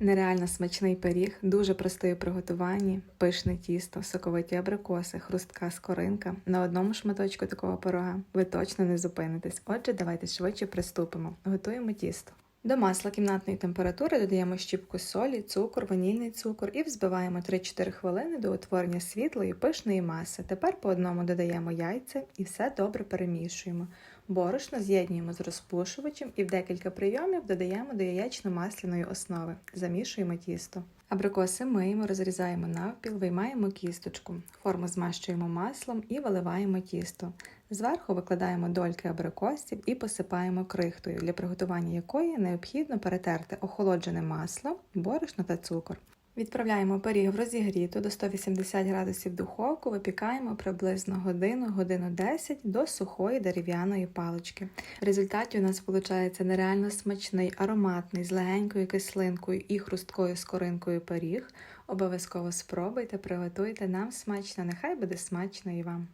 Нереально смачний пиріг, дуже простий у приготуванні, пишне тісто, соковиті абрикоси, хрустка скоринка. На одному шматочку такого пирога ви точно не зупинитесь. Отже, давайте швидше приступимо. Готуємо тісто. До масла кімнатної температури додаємо щіпку солі, цукор, ванільний цукор і взбиваємо 3-4 хвилини до утворення світлої пишної маси. Тепер по одному додаємо яйця і все добре перемішуємо. Борошно з'єднуємо з розпушувачем і в декілька прийомів додаємо до яєчно-масляної основи. Замішуємо тісто. Абрикоси миємо, розрізаємо навпіл, виймаємо кісточку. Форму змащуємо маслом і виливаємо тісто. Зверху викладаємо дольки абрикосів і посипаємо крихтою, для приготування якої необхідно перетерти охолоджене масло, борошно та цукор. Відправляємо пиріг в розігріту до 180 градусів духовку, випікаємо приблизно годину, годину 10 до сухої дерев'яної палички. В результаті у нас виходить нереально смачний, ароматний, з легенькою кислинкою і хрусткою скоринкою пиріг. Обов'язково спробуйте, приготуйте нам смачно, нехай буде смачно і вам.